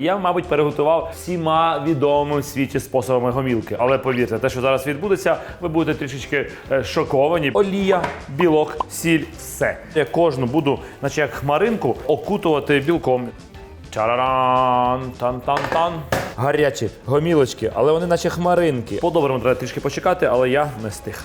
Я, мабуть, переготував всіма відомими в світі способами гомілки. Але повірте, те, що зараз відбудеться, ви будете трішечки е, шоковані. Олія, білок, сіль, все. Я кожну буду, наче як хмаринку, окутувати білком. Чараран, тан-тан-тан. Гарячі гомілочки, але вони наче хмаринки. По-доброму треба трішки почекати, але я не стих.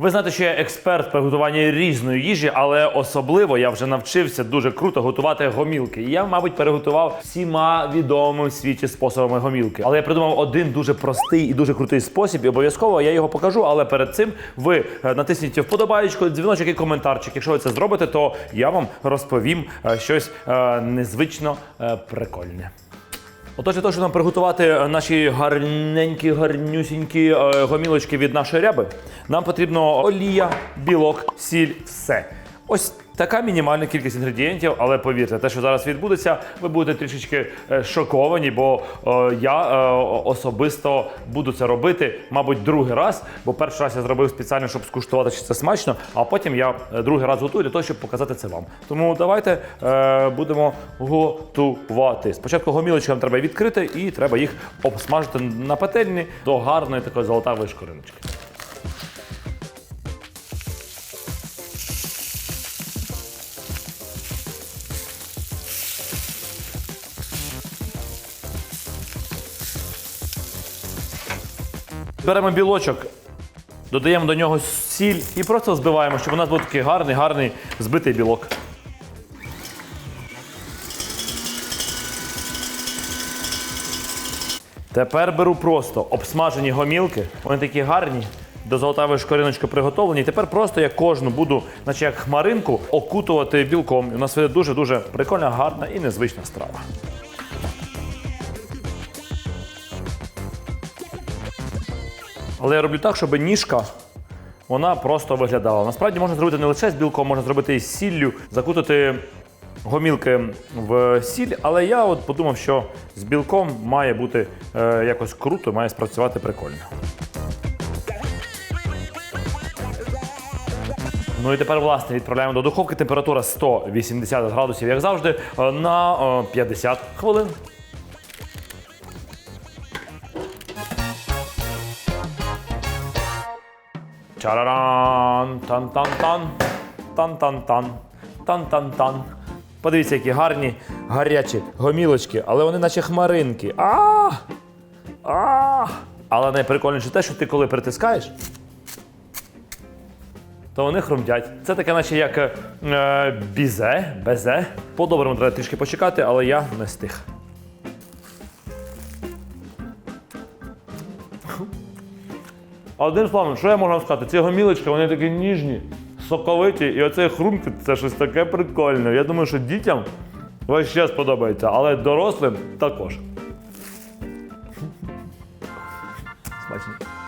Ви знаєте, що я експерт в приготуванні різної їжі, але особливо я вже навчився дуже круто готувати гомілки. Я, мабуть, переготував всіма відомими в світі способами гомілки. Але я придумав один дуже простий і дуже крутий спосіб. І обов'язково я його покажу. Але перед цим ви е, натисніть вподобаєчку, дзвіночок і коментарчик. Якщо ви це зробите, то я вам розповім е, щось е, незвично прикольне. Отож, для того, щоб нам приготувати наші гарненькі, гарнюсінькі е, гомілочки від нашої ряби, нам потрібно олія, білок, сіль, все. Ось така мінімальна кількість інгредієнтів, але повірте, те, що зараз відбудеться, ви будете трішечки е, шоковані, бо е, я е, особисто буду це робити, мабуть, другий раз. Бо перший раз я зробив спеціально, щоб скуштувати, чи це смачно, а потім я е, другий раз готую для того, щоб показати це вам. Тому давайте е, будемо готувати. Спочатку гомілочки нам треба відкрити і треба їх обсмажити на пательні до гарної такої золотавої шкориночки. Беремо білочок, додаємо до нього сіль і просто збиваємо, щоб у нас був такий гарний, гарний збитий білок. Тепер беру просто обсмажені гомілки. Вони такі гарні. До золотавої шкориночки приготовлені. І тепер просто я кожну буду, наче як хмаринку, окутувати білком. І у нас вийде дуже-дуже прикольна, гарна і незвична страва. Але я роблю так, щоб ніжка вона просто виглядала. Насправді можна зробити не лише з білком, можна зробити і з сіллю, закутати гомілки в сіль. Але я от подумав, що з білком має бути е, якось круто, має спрацювати прикольно. Ну і тепер, власне, відправляємо до духовки. Температура 180 градусів, як завжди, е, на е, 50 хвилин. Чараран, тан-тан-тан, тан-тан-тан, тан-тан-тан. Подивіться, які гарні гарячі гомілочки, але вони наче хмаринки. А! А! Але найприкольніше те, що ти коли притискаєш, то вони хрумтять. Це таке, наче як е, бізе, безе. По-доброму треба трішки почекати, але я не стих. Одним Володимир Славович, що я можу вам сказати? Ці гомілочки, вони такі ніжні, соковиті, і оцей хрумкіт це щось таке прикольне. Я думаю, що дітям весь ще сподобається, але дорослим також. Смачно.